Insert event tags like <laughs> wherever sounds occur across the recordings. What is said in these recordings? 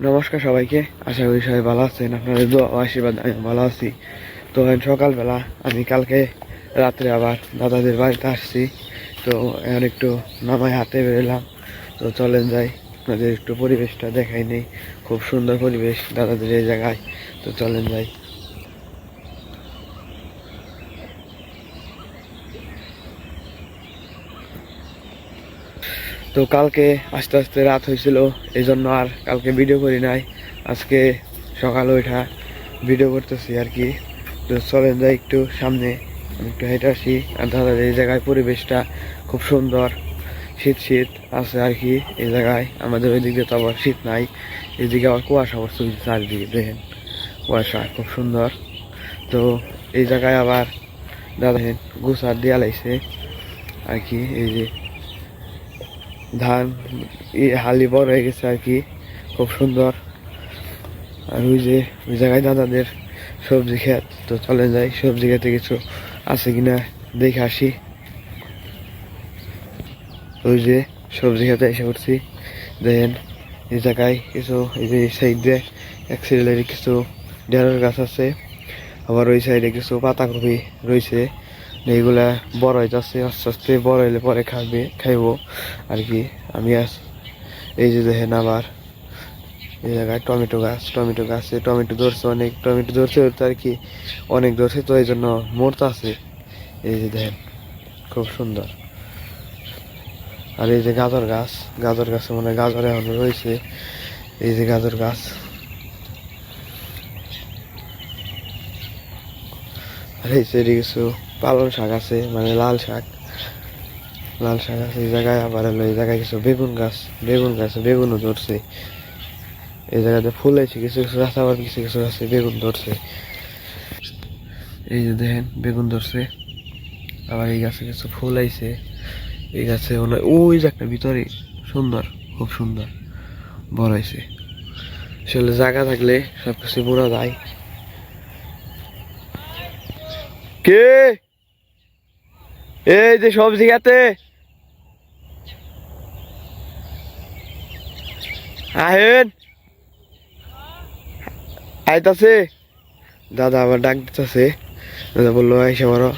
নমস্কার সবাইকে। আশা করি সবাই ভালো আছেন। আপনাদের দোয়া আশীর্বাদ আমি ভালো আছি। তো সকালবেলা আমি কালকে রাত্রে আবার দাদাদের বাড়িতে আসছি। তো এখন একটু নামায় হাতে বেরোলাম। তো চলেন যাই। আপনাদের একটু পরিবেশটা দেখাই নেই। খুব সুন্দর পরিবেশ দাদাদের এই জায়গায়। তো চলেন যাই। তো কালকে আস্তে আস্তে রাত হয়েছিল এই জন্য আর কালকে ভিডিও করি নাই। আজকে সকাল ওইটা ভিডিও করতেছি আর কি। তো চলেন যাই একটু সামনে, আমি একটু হেঁটে আসি। আর দাদা এই জায়গায় পরিবেশটা খুব সুন্দর। শীত শীত আছে আর কি এই জায়গায়। আমাদের ওই দিকে তো আবার শীত নাই। এদিকে আবার কুয়াশা ওই চারিদিকে, দেখেন। কুয়াশা খুব সুন্দর। তো এই জায়গায় আবার দাদা গুছার দেওয়া লাগছে আর কি, এই যে ধান হালি বড় হয়ে গেছে আর কি, খুব সুন্দর। আর ওই যে, ওই জায়গায় দাদাদের সবজি ক্ষেত তো চলে যাই, সবজি খেতে কিছু আছে কিনা দেখে আসি। ওই যে, সবজি খেতে এসে করছি দেখেন, এই জায়গায় কিছু, এই যে সাইড এক সাইডে কিছু ঢেঁড়স গাছ আছে, আবার ওই সাইডে কিছু পাতাকপি রয়েছে। এইগুলা বড় হইতেছে, আস্তে আস্তে বড় হইলে পরে খাবে, খাইবো। আর কি, আমি এই যে দেখেন আবার, এই জায়গায় টমেটো গাছ, টমেটো গাছে টমেটো ধরছে অনেক, টমেটো ধরছে আর কি অনেক ধরছে, তো এই জন্য মরতে আছে এই যে দেখেন, খুব সুন্দর। আর এই যে গাজর গাছ, গাজর গাছে মানে গাজর এখন রয়েছে। এই যে গাজর গাছ। আর এই সাইডে কিছু পালং শাক আছে মানে লাল শাক। লাল শাক আছে এই জায়গায়, আবার এই জায়গায় কিছু বেগুন গাছ বেগুন গাছ, বেগুনও ধরছে। এই জায়গাতে ফুল আছে, কিছু কিছু গাছ, আবার কিছু কিছু গাছে বেগুন ধরছে। এই যে দেখেন, বেগুন ধরছে। আবার এই গাছে কিছু ফুল আইছে। এই গাছে মনে ওই যে একটা ভিতরে, সুন্দর, খুব সুন্দর। বড় হয়েছে আসলে জায়গা থাকলে সব কিছু যায়। কে? এই যে সবজি খেতে। আহেন। আইতাছে। দাদা আবার ডাক দিতেছে। দাদা বলল আইসে আইসা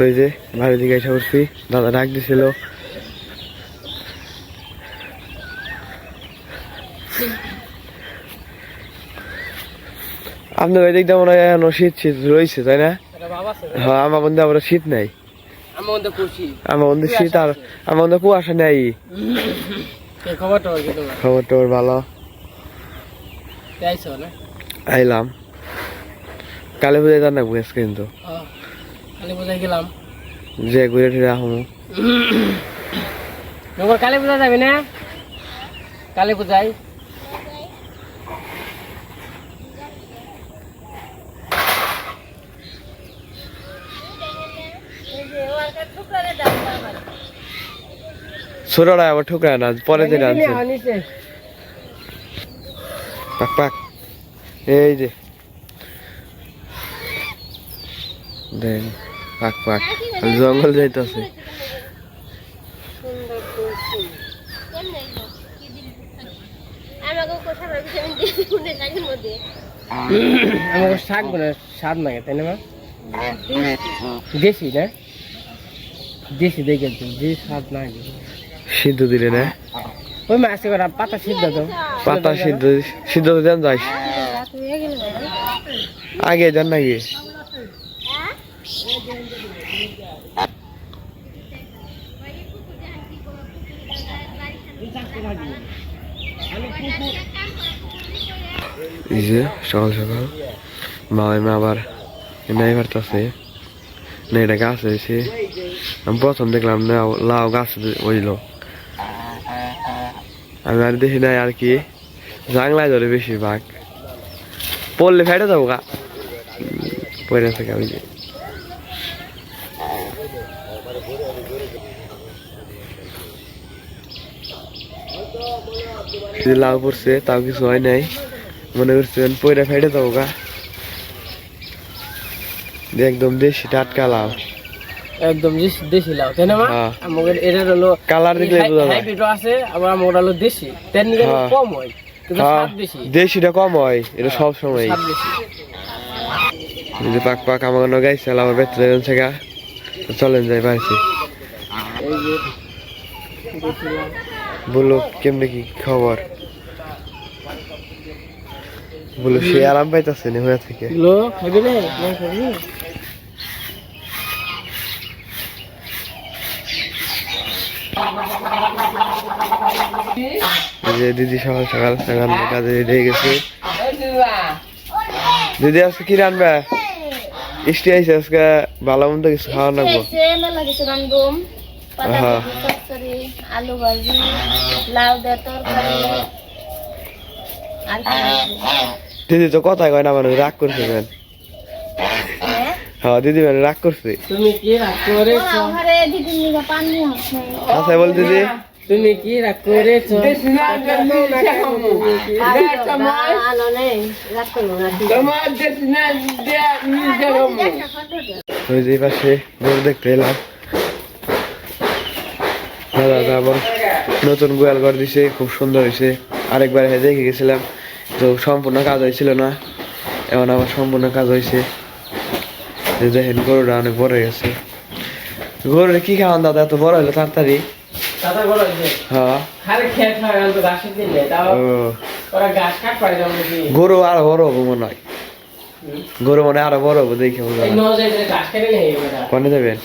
ওই যে বাড়ির দিকে এসে উঠছি দাদা ডাক দিছিল। আপনার ওই দিকটা মনে হয় এখনও শীত শীত রয়েছে তাই না? হ্যাঁ আমার মধ্যে আবার শীত নাই। আমার আমার মধ্যে শীত আর আমার মধ্যে কুয়াশা নেই। খবর টবর ভালো। না। আইলাম। কালী পুজোয় জানা বুঝেছ কিন্তু। কালী পূজায় গেলাম। যে ঘুরে টুরে আহমু। তোমার কালী পূজা যাবি না? কালী পূজায়। ছোটরা আবার ঠুকরায় না পরে দিন আনছে। পাক পাক। এই যে। দেন। পাক পাক। জঙ্গল যাইতেছে। আমাকে শাক বলে স্বাদ লাগে তাই না মা? দেশি না? দেশি দেখে যে স্বাদ লাগে। সিদ্ধ দিলে না? ওই মাছ করে পাতা সিদ্ধ তো পাতা সিদ্ধ সিদ্ধ দেন যাইস হয়ে আগে যান নাকি এই যে, সকাল সকাল। বাবা মা আবার নাই পারতেছে না এটা গাছ হয়েছে আমি প্রথম দেখলাম না, লাউ গাছ হইল আমি আর দেখি নাই আর কি। জাংলায় ধরে বেশিরভাগ। পড়লে ফেটে যাব গা। পড়ে থাকে আমি যে যে লাউ পড়ছে তাও কিছু হয় নাই। মনে করছেন পয়রা ফেটে যাব গা। একদম দেশি টাটকা লাউ। একদম দেশি লাউ তাই না হ্যাঁ। আমাদের এটা হলো কালার দেখলে বোঝা যায়। হাইব্রিড আছে আবার আমার হলো দেশি। নিয়ে হ্যাঁ। কম হয় কিন্তু হ্যাঁ স্বাদ বেশি। দেশিটা কম হয় এটা সব সময়। স্বাদ বেশি। যে পাক পাক আমার গাইছে আমার বেতরে থেকে চলেন যাই বাড়িতে। এই যে দেশি লাউ। বলল কেমনে কি খবর? বলল সে আরাম পাইতেছে না হয়ে থেকে। যে দিদি সকাল সকাল সকাল কাজে রেডি হয়ে গেছে। দিদি আজকে কি রানবে ইষ্টি আইসে আজকে ভালো মন্দ কিছু খাওয়া লাগবো আলু ভাজি লাউ দিয়ে তরকারি। আর দিদি তো কথাই কয় না মানে রাগ করছে কেন? হ্যাঁ? হ্যাঁ দিদি মানে রাগ করছে। তুমি কি রাগ করেছ? ও, ঘরে নিগা পানি হচ্ছে আচ্ছা বল দিদি। তুমি কি রাগ করেছ? নেই রাগ না। ওই যে পাশে দেখতে এলাম। দাদা আবার নতুন গোয়াল ঘর দিছে খুব সুন্দর হয়েছে। আরেকবার এসে দেখে গেছিলাম তো সম্পূর্ণ কাজ হয়েছিল না। এখন আবার সম্পূর্ণ কাজ হয়েছে। যে দেখেন গরুটা অনেক বড় হয়ে গেছে। গরুটা কি খাওয়ান দাদা? এত বড় হলো তাড়াতাড়ি? হ্যাঁ। গরু আরও বড় হব মনে হয়। গরু মনে হয় আরও বড় হব দেখে কনে যাবেন?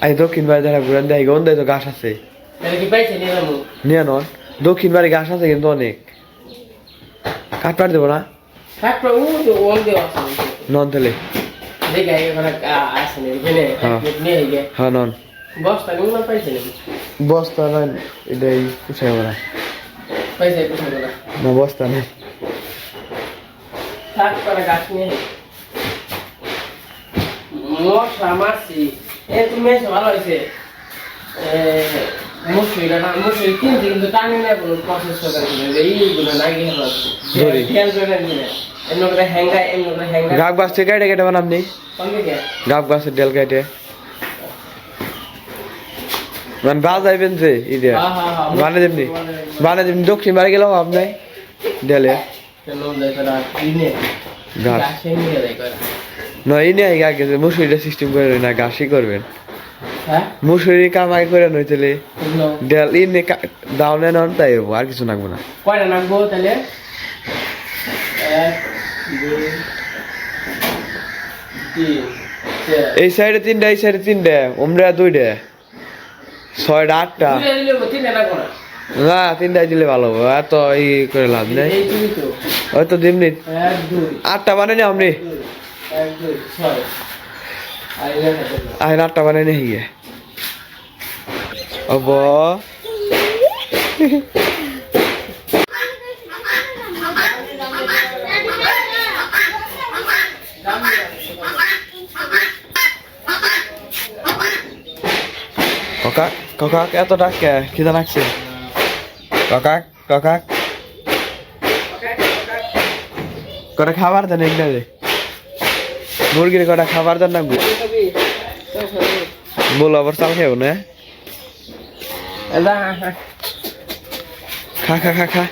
আই দক্ষিণ বাড়ি দেখা ঘুরান দেয় গন্ধায় তো গাছ আছে। নিয়ে নন দক্ষিণ বাড়ি গাছ আছে কিন্তু অনেক। কাঠ পাট দেবো না? নন তাহলে। হ্যাঁ। হ্যাঁ নন। বস্তা নিয়ে এটাই পুষাই না। বস্তা নেই। গাছ নিয়ে মশা মাছি এ তুমি এসে ভালো হয়েছে মুসুরিটা না মুসুরি কিনছি কিন্তু টানি না কোনো প্রসেস এইগুলো। খেয়াল করে গাব কেটে কেটে বানাম গাব গাছের ডেল কেটে। মানে বাজাইবেন যে ইদে। বানে দেবনি? বানে দেবনি। দক্ষিণ বাড়ি ভাব নাই ডেলে। গাছে। নিয়ে আগে গেছে মুসুরিটা সিস্টেম করে না করবেন। হ্যাঁ? মুসুরি কামাই করে ডেল ইনে দাউনে নন তাই হব আর কিছু না। কয়টা তাহলে? এই সাইডে তিনটা এই সাইডে তিনটা ওমরা দুইটা ছয়টা আটটা। না তিনটাই দিলে ভালো হবে এত ই করে লাভ নেই। তুমি তো। দিমনি। আটটা বানাই নি আপনি দুই, এক দুই ছয় আর এই দেখা যাবে। আইন আটটা বানাই নি হিগে অব কাকা কাকা এত ডাকে খিদা লাগছে কাকা কাকা কটা খাবার দেন একটা রে মুরগির কটা খাবার দেন খাবি? খাবি। বলো, আবার চাল খেও না। খা খা খা খা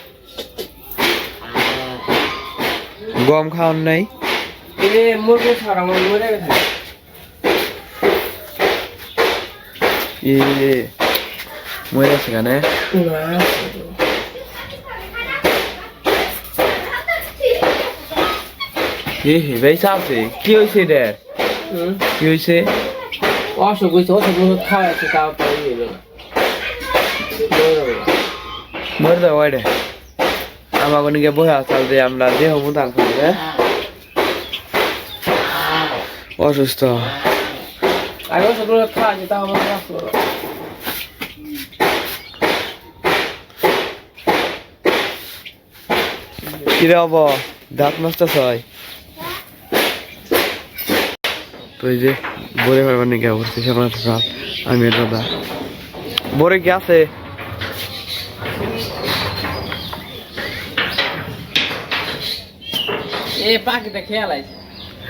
গম খাওয়ার নাই মরে গেছে কেনে এ হে ভাই চাপছে কি হয়েছে রে। কি হয়েছে অসুখ হয়েছে অসুখ ওষুধ খাওয়াচ্ছে তাও তো ইয়ে। মরে দাও ওইটা আমাকে নিকে বহে আসাল যে আমরা দেহ মুদাল খাই হ্যাঁ? অসুস্থ। আগে ওষুধ ওষুধ খাওয়াচ্ছে তাও আমার। কিরে হব দাঁত নষ্ট ছয় তো এই যে বরে ভাবার নাকি অবস্থা আমার রাত আমি দাদা। বরে কি আছে?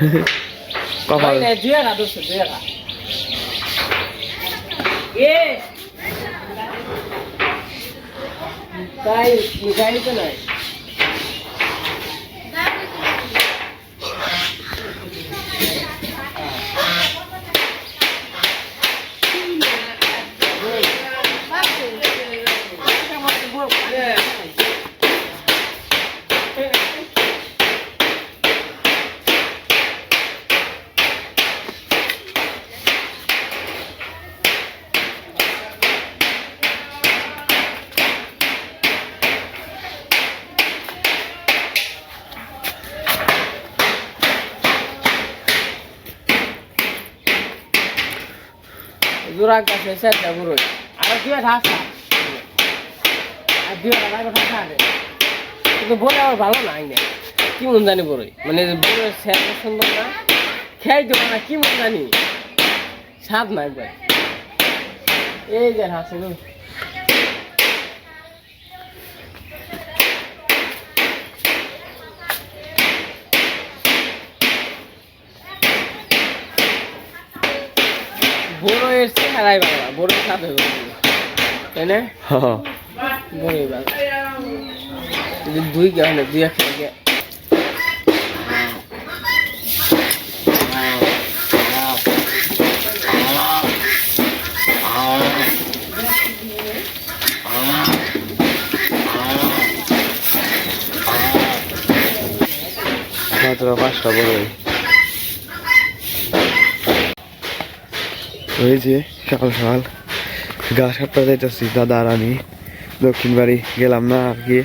<laughs> কপাল। তাই গাড়ি তো নাই? জোড়া গাছে সেটা বুড়ো আর দুয়ে ঢাসা আনে কিন্তু বলে আমার ভালো না আইনে। কি মন জানি বড়ই। মানে বড় স্যার সুন্দর না। খেয়াই দেবো না, কি মন জানি। স্বাদ না একবার। এই যে হাসে গো। বড় এসছে হারাই বাবা বড় স্বাদ হয়ে গেল তাই না হ্যাঁ বড়ই বাবা যদি দুই গে হলে দুই এক মাত্র পাঁচটা বড়ই ওই যে, সকাল সকাল গাছ কাটতে যাইতেছি, দাদা আর দক্ষিণ বাড়ি গেলাম না আর কি।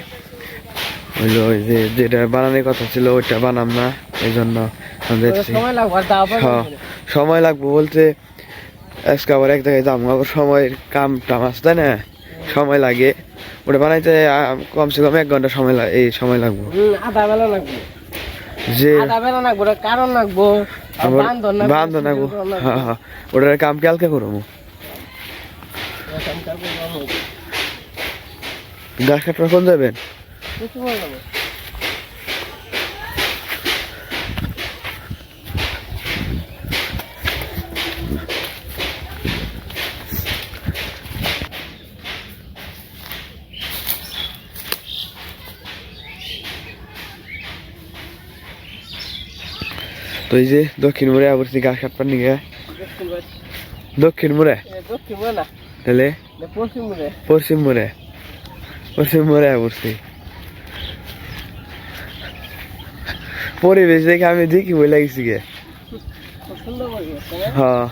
হইল ওই যে যেটা বানানোর কথা ছিল ওইটা বানাম না এই জন্য সময় লাগবে বলতে আজকে আবার এক জায়গায় যাব আবার সময়ের কাম টাম আছে তাই না? সময় লাগে। ওটা বানাইতে কমসে কম এক ঘণ্টা সময় লাগে এই সময় লাগবে। আধা বেলা লাগবে। যে কারণ লাগবো। বান্ধন লাগবো। হ্যাঁ হ্যাঁ ওটার কাম কালকে করব এরকম কারণ লাগবো। গাছ কাটবার কোন যাবেন? তো এই যে দক্ষিণ মোড়ে আবরছি গাছ কাটবার নিয়ে দক্ষিণ মোড়ে। দক্ষিণ না। তাহলে? পশ্চিম বলে পশ্চিম মোড়ে। পশ্চিম মোড়ে আবরছি পরিবেশ দেখে আমি দেখি বই লাগিছি গে? হ্যাঁ।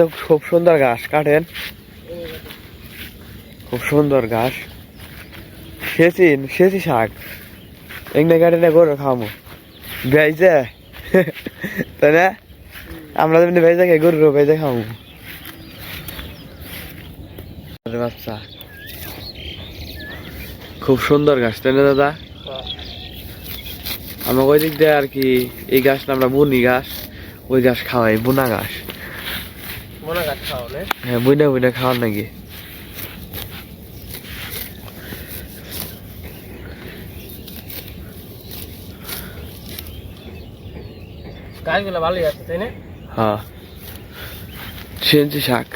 তো খুব সুন্দর ঘাস কাটেন। খুব সুন্দর ঘাস। সেচি সেচি শাক। এগুলো কাটে না গরু খামো। ভেজে তাই না? আমরা যেমনি ভেজে খাই ভেজে বাচ্চা। খুব সুন্দর গাছ তাই না দাদা? আমাকে ওই দিক দিয়ে আর কি এই গাছটা আমরা বুনি গাছ ওই গাছ খাওয়াই বুনা গাছ। গাছ খাও হ্যাঁ বুইনা বুইনা খাওয়ার নাকি। গাছগুলো ভালোই আছে তাই না? হ্যাঁ। সেঞ্চি শাক।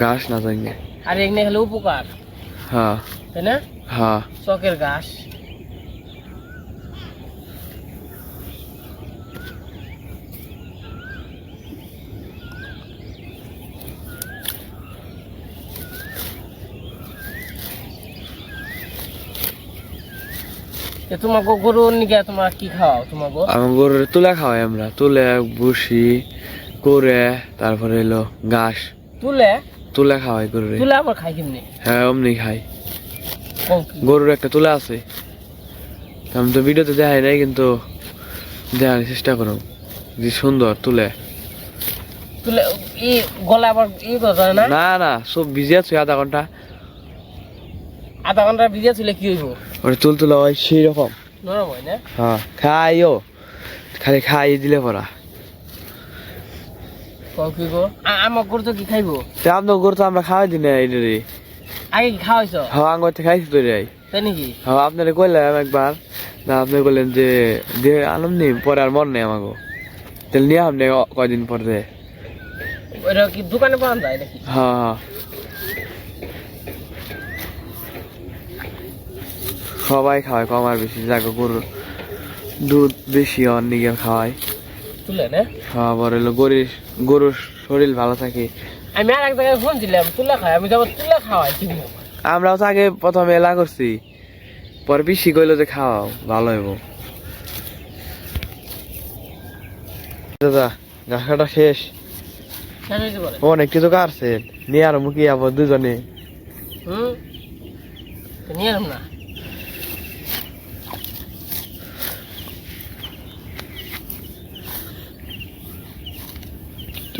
গাছ না জানি। আর এখানে হলো উপকার হ্যাঁ। তাই না? হ্যাঁ। চকের গাছ তোমার গরুর নিকে তোমার কি খাওয়াও? তোমার গরুর তুলা খাওয়াই আমরা। তুলে বসি করে তারপরে এলো ঘাস। তুলে? তুলা খাওয়াই গরুরে। তুলে আবার খাই কেমনি? হ্যাঁ অমনি খাই। গরুর একটা তুলা আছে। আমি তো ভিডিওতে দেখাই নাই কিন্তু দেখার চেষ্টা করো। যে সুন্দর তুলে। তুলে ই গলা আবার ই না? না না সব ভিজে আছে আধা ঘণ্টা। আধা ঘণ্টা ভিজে ছিল কি হইব? ওটা তুল তুলা হয় সেই রকম। নরম হয় না? হ্যাঁ খাইও। খালি খাই দিলে কও কি গো? আমার গরু তো কি খাইবো? তে আপনার গরু তো আমরা খাওয়াই দিই না এই রে। আগে কি খাওয়াইছ? হ্যাঁ আঙ্গুর থেকে খাইছি তো রে। তাই নাকি? হ্যাঁ আপনারা কইলাম একবার। না আপনি বললেন যে দিয়ে আনন্দ নেই পরে আর মন নেই আমাকে তাহলে নিয়ে আপনি কয়দিন পরে ওইটা কি দোকানে পাওয়া যায় নাকি? হ্যাঁ হ্যাঁ। সবাই খাওয়ায় কম আর বেশি। জাগো গরুর দুধ বেশি অনেকে খাওয়ায়। তুলে না। খাওয়া পরে হলো গরুর গরুর শরীর ভালো থাকে। আমি আর এক জায়গায় ফোন দিলাম তুলে খাই আমি তুলে খাওয়াই আমরাও তো আগে প্রথমে এলা করছি। পরে পিসি কইলো যে খাওয়াও ভালো হইব। দাদা কাটা শেষ? বলে। অনেক কিছু কাটছেন নিয়ে আর মুখি আবার দুজনে। হুম? নিয়ে না।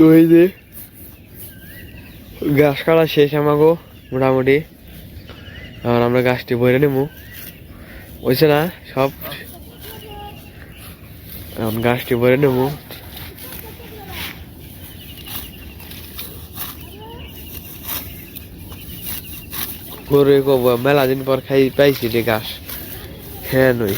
তো এই যে গাছ কাটা শেষ আমাকে মোটামুটি। আর আমরা গাছটি বইরে নেব। হয়েছে না সব গাছটি বইরে নেব। গরু মেলা দিন পর খাই, পাইছি রে ঘাস হ্যাঁ নই।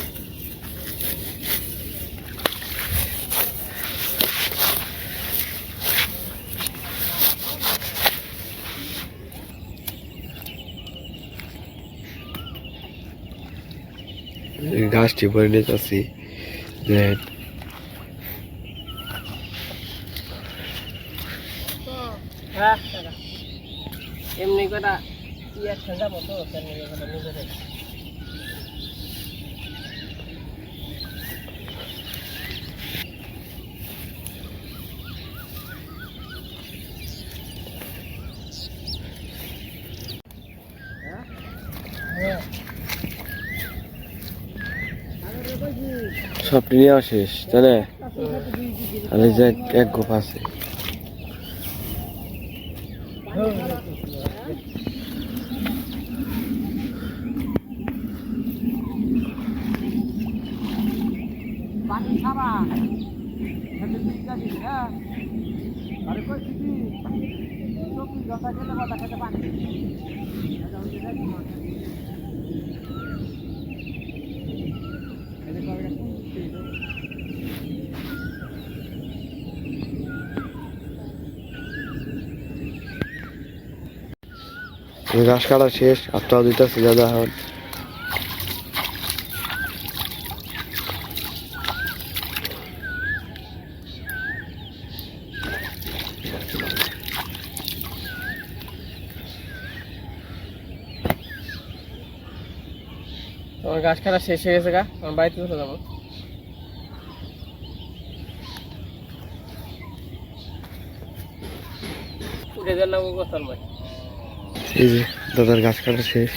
ঘাসটি ভরে যে হ্যাঁ এমনি কটা ইয়ে ঠান্ডা মতো এমনি কটা নিজে থেকে হ্যাঁ সবটি নিয়ে শেষ তাহলে আর যে এক গোপ আছে। আরে কই দিদি চব্বিশ ঘণ্টা গেলে বাতা খেতে পানি এই ঘাস কাটা শেষ আপনার দিতেছে দাদা এখন তোমার গাছ খাটা শেষ হয়ে গেছে গা আমার বাড়িতে চলে যাব? উঠে দেন না ভাই এই যে দাদার গাছ কাটা শেষ।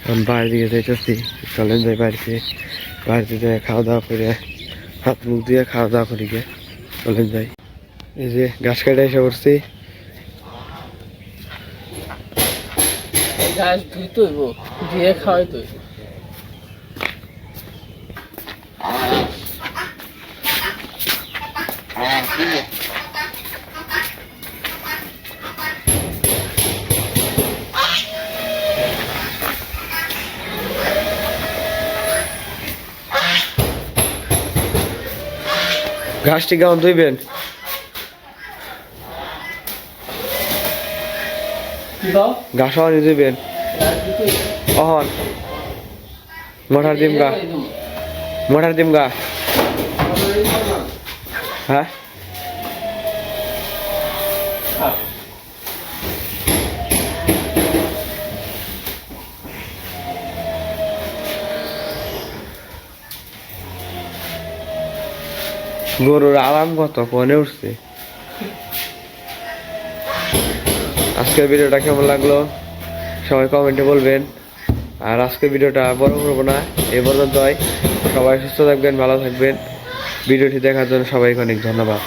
এখন বাইরের দিকে যাইতেছি চলেন যাই বাড়িতে। বাড়িতে যাই খাওয়া দাওয়া করে হাত মুখ দিয়ে খাওয়া দাওয়া করি গে চলেন যাই। এই যে গাছ কাটা এসে করছি গাছ ধুই তো দিয়ে খাওয়াই তৈব ঘাসটি কেমন ধুইবেন। ঘাস অহনি ধুইবেন। অহন। মোটার দিম গা মোটার দিম গা হ্যাঁ? গরুর আরাম কত ফোনে উঠছে? আজকের ভিডিওটা কেমন লাগল? সবাই কমেন্টে বলবেন। আর আজকের ভিডিওটা বড় করব না, এ পর্যন্তই। সবাই সুস্থ থাকবেন, ভালো থাকবেন। ভিডিওটি দেখার জন্য সবাইকে অনেক ধন্যবাদ।